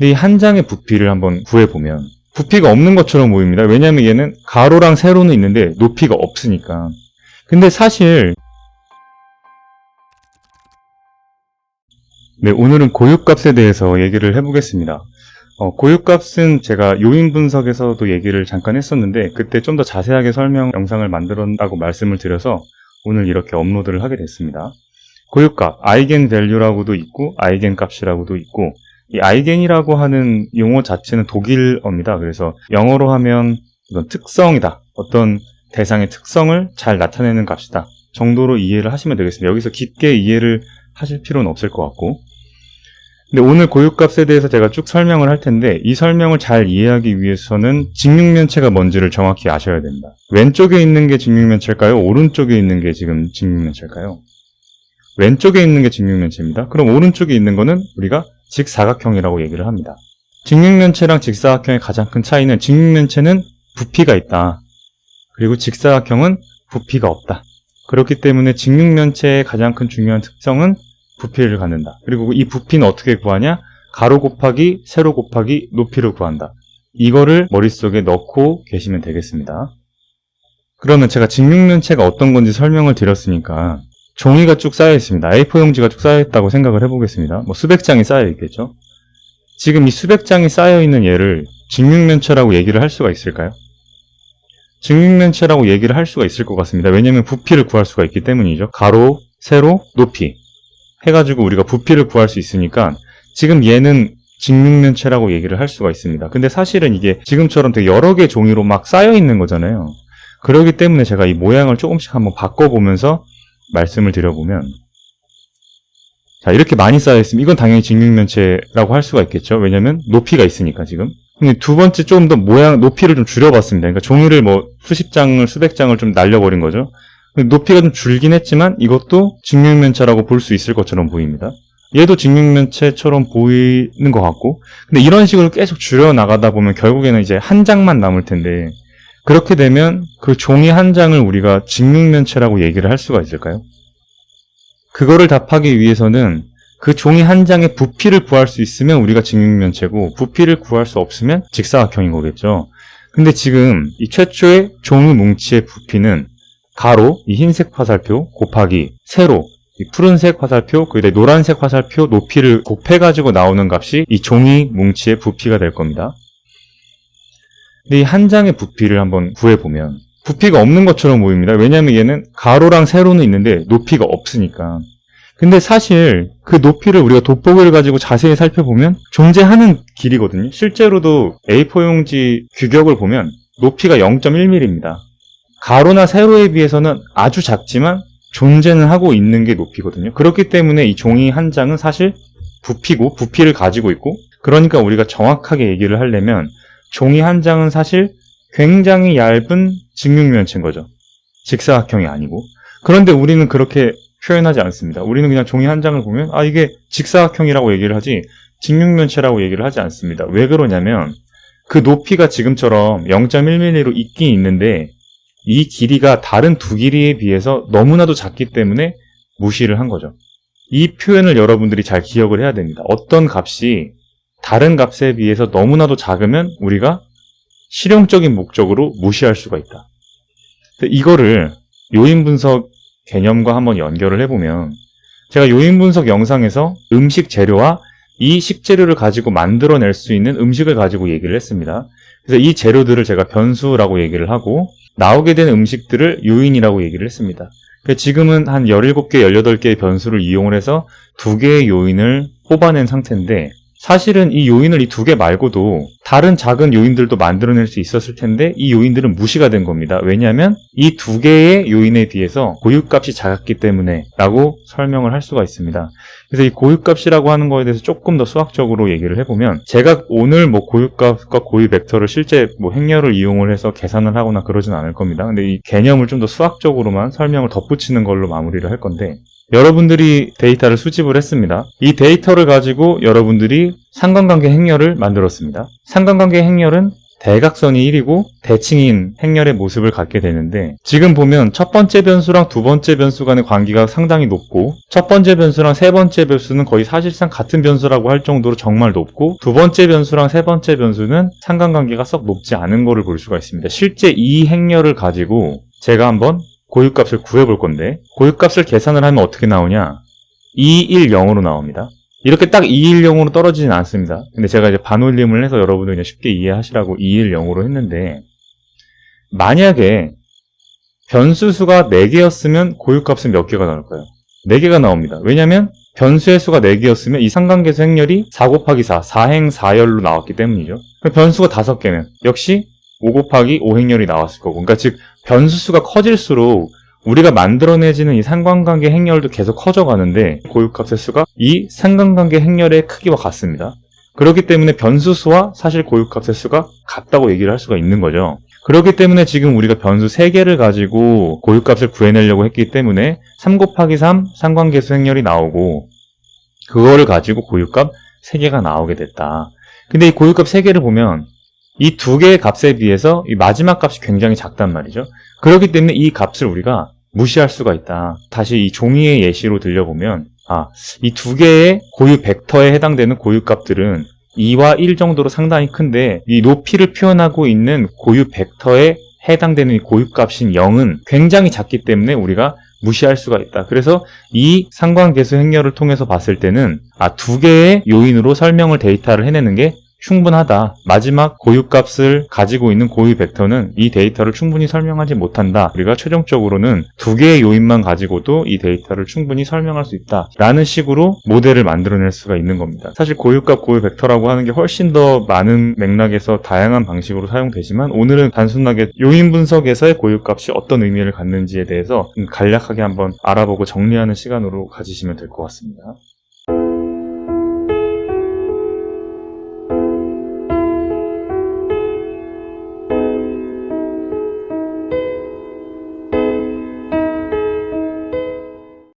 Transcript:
이 한 장의 부피를 한번 구해보면 부피가 없는 것처럼 보입니다. 왜냐하면 얘는 가로랑 세로는 있는데 높이가 없으니까. 근데 사실 네, 오늘은 고유값에 대해서 얘기를 해보겠습니다. 어, 고유값은 제가 요인 분석에서도 얘기를 잠깐 했었는데 그때 좀 더 자세하게 설명 영상을 만들었다고 말씀을 드려서 오늘 이렇게 업로드를 하게 됐습니다. 고유값, 아이겐 밸류라고도 있고 아이겐 값이라고도 있고 이 아이겐이라고 하는 용어 자체는 독일어입니다. 그래서 영어로 하면 어떤 특성이다. 어떤 대상의 특성을 잘 나타내는 값이다. 정도로 이해를 하시면 되겠습니다. 여기서 깊게 이해를 하실 필요는 없을 것 같고 근데 오늘 고유값에 대해서 제가 쭉 설명을 할 텐데 이 설명을 잘 이해하기 위해서는 직육면체가 뭔지를 정확히 아셔야 됩니다. 왼쪽에 있는 게 직육면체일까요? 오른쪽에 있는 게 지금 직육면체일까요? 왼쪽에 있는 게 직육면체입니다. 그럼 오른쪽에 있는 거는 우리가 직사각형이라고 얘기를 합니다. 직육면체랑 직사각형의 가장 큰 차이는 직육면체는 부피가 있다. 그리고 직사각형은 부피가 없다. 그렇기 때문에 직육면체의 가장 큰 중요한 특성은 부피를 갖는다. 그리고 이 부피는 어떻게 구하냐? 가로 곱하기 세로 곱하기 높이를 구한다. 이거를 머릿속에 넣고 계시면 되겠습니다. 그러면 제가 직육면체가 어떤 건지 설명을 드렸으니까 종이가 쭉 쌓여 있습니다. A4 용지가 쭉 쌓여 있다고 생각을 해보겠습니다. 뭐 수백 장이 쌓여 있겠죠? 지금 이 수백 장이 쌓여 있는 얘를 직육면체라고 얘기를 할 수가 있을까요? 직육면체라고 얘기를 할 수가 있을 것 같습니다. 왜냐하면 부피를 구할 수가 있기 때문이죠. 가로, 세로, 높이 해가지고 우리가 부피를 구할 수 있으니까 지금 얘는 직육면체라고 얘기를 할 수가 있습니다. 근데 사실은 이게 지금처럼 되게 여러 개 종이로 막 쌓여 있는 거잖아요. 그렇기 때문에 제가 이 모양을 조금씩 한번 바꿔보면서 말씀을 드려보면 자 이렇게 많이 쌓여 있으면 이건 당연히 직육면체라고 할 수가 있겠죠. 왜냐면 높이가 있으니까 지금. 근데 두 번째 좀 더 모양 높이를 좀 줄여봤습니다. 그러니까 종이를 뭐 수십 장을 수백 장을 좀 날려버린 거죠. 근데 높이가 좀 줄긴 했지만 이것도 직육면체라고 볼 수 있을 것처럼 보입니다. 얘도 직육면체처럼 보이는 것 같고 근데 이런 식으로 계속 줄여 나가다 보면 결국에는 이제 한 장만 남을 텐데 그렇게 되면 그 종이 한 장을 우리가 직육면체라고 얘기를 할 수가 있을까요? 그거를 답하기 위해서는 그 종이 한 장의 부피를 구할 수 있으면 우리가 직육면체고 부피를 구할 수 없으면 직사각형인 거겠죠. 근데 지금 이 최초의 종이 뭉치의 부피는 가로 이 흰색 화살표 곱하기 세로 이 푸른색 화살표 그다음에 노란색 화살표 높이를 곱해가지고 나오는 값이 이 종이 뭉치의 부피가 될 겁니다. 이 한 장의 부피를 한번 구해보면 부피가 없는 것처럼 보입니다. 왜냐하면 얘는 가로랑 세로는 있는데 높이가 없으니까. 근데 사실 그 높이를 우리가 돋보기를 가지고 자세히 살펴보면 존재하는 길이거든요. 실제로도 A4 용지 규격을 보면 높이가 0.1mm입니다. 가로나 세로에 비해서는 아주 작지만 존재는 하고 있는 게 높이거든요. 그렇기 때문에 이 종이 한 장은 사실 부피고 부피를 가지고 있고 그러니까 우리가 정확하게 얘기를 하려면 종이 한 장은 사실 굉장히 얇은 직육면체인 거죠. 직사각형이 아니고. 그런데 우리는 그렇게 표현하지 않습니다. 우리는 그냥 종이 한 장을 보면 아 이게 직사각형이라고 얘기를 하지 직육면체라고 얘기를 하지 않습니다. 왜 그러냐면 그 높이가 지금처럼 0.1mm로 있긴 있는데 이 길이가 다른 두 길이에 비해서 너무나도 작기 때문에 무시를 한 거죠. 이 표현을 여러분들이 잘 기억을 해야 됩니다. 어떤 값이 다른 값에 비해서 너무나도 작으면 우리가 실용적인 목적으로 무시할 수가 있다. 이거를 요인 분석 개념과 한번 연결을 해보면 제가 요인 분석 영상에서 음식 재료와 이 식재료를 가지고 만들어낼 수 있는 음식을 가지고 얘기를 했습니다. 그래서 이 재료들을 제가 변수라고 얘기를 하고 나오게 된 음식들을 요인이라고 얘기를 했습니다. 지금은 한 17개, 18개의 변수를 이용을 해서 두 개의 요인을 뽑아낸 상태인데 사실은 이 요인을 이 두 개 말고도 다른 작은 요인들도 만들어낼 수 있었을 텐데 이 요인들은 무시가 된 겁니다. 왜냐하면 이 두 개의 요인에 비해서 고유값이 작았기 때문에 라고 설명을 할 수가 있습니다. 그래서 이 고유값이라고 하는 거에 대해서 조금 더 수학적으로 얘기를 해보면 제가 오늘 뭐 고유값과 고유 벡터를 실제 뭐 행렬을 이용을 해서 계산을 하거나 그러진 않을 겁니다. 근데 이 개념을 좀 더 수학적으로만 설명을 덧붙이는 걸로 마무리를 할 건데 여러분들이 데이터를 수집을 했습니다. 이 데이터를 가지고 여러분들이 상관관계 행렬을 만들었습니다. 상관관계 행렬은 대각선이 1이고 대칭인 행렬의 모습을 갖게 되는데 지금 보면 첫 번째 변수랑 두 번째 변수 간의 관계가 상당히 높고 첫 번째 변수랑 세 번째 변수는 거의 사실상 같은 변수라고 할 정도로 정말 높고 두 번째 변수랑 세 번째 변수는 상관관계가 썩 높지 않은 거를 볼 수가 있습니다. 실제 이 행렬을 가지고 제가 한번 고유값을 구해볼 건데 고유값을 계산을 하면 어떻게 나오냐 2, 1, 0으로 나옵니다. 이렇게 딱 2, 1, 0으로 떨어지진 않습니다. 근데 제가 이제 반올림을 해서 여러분들 그냥 쉽게 이해하시라고 2, 1, 0으로 했는데 만약에 변수 수가 4개였으면 고유값은 몇 개가 나올까요? 4개가 나옵니다. 왜냐면 변수의 수가 4개였으면 이 상관계수 행렬이 4 곱하기 4, 4행 4열로 나왔기 때문이죠. 그럼 변수가 5개는 역시 5 곱하기 5행렬이 나왔을 거고. 그러니까 즉 변수 수가 커질수록 우리가 만들어내지는 이 상관관계 행렬도 계속 커져가는데 고유값의 수가 이 상관관계 행렬의 크기와 같습니다. 그렇기 때문에 변수 수와 사실 고유값의 수가 같다고 얘기를 할 수가 있는 거죠. 그렇기 때문에 지금 우리가 변수 3개를 가지고 고유값을 구해내려고 했기 때문에 3 곱하기 3 상관계수 행렬이 나오고 그거를 가지고 고유값 3개가 나오게 됐다. 근데 이 고유값 3개를 보면 이 두 개의 값에 비해서 이 마지막 값이 굉장히 작단 말이죠. 그렇기 때문에 이 값을 우리가 무시할 수가 있다. 다시 이 종이의 예시로 들려보면 아, 이 두 개의 고유 벡터에 해당되는 고유 값들은 2와 1 정도로 상당히 큰데 이 높이를 표현하고 있는 고유 벡터에 해당되는 이 고유 값인 0은 굉장히 작기 때문에 우리가 무시할 수가 있다. 그래서 이 상관계수 행렬을 통해서 봤을 때는 아, 두 개의 요인으로 설명을 데이터를 해내는 게 충분하다. 마지막 고유값을 가지고 있는 고유 벡터는 이 데이터를 충분히 설명하지 못한다. 우리가 최종적으로는 두 개의 요인만 가지고도 이 데이터를 충분히 설명할 수 있다. 라는 식으로 모델을 만들어낼 수가 있는 겁니다. 사실 고유값, 고유 벡터라고 하는 게 훨씬 더 많은 맥락에서 다양한 방식으로 사용되지만 오늘은 단순하게 요인 분석에서의 고유값이 어떤 의미를 갖는지에 대해서 간략하게 한번 알아보고 정리하는 시간으로 가지시면 될 것 같습니다.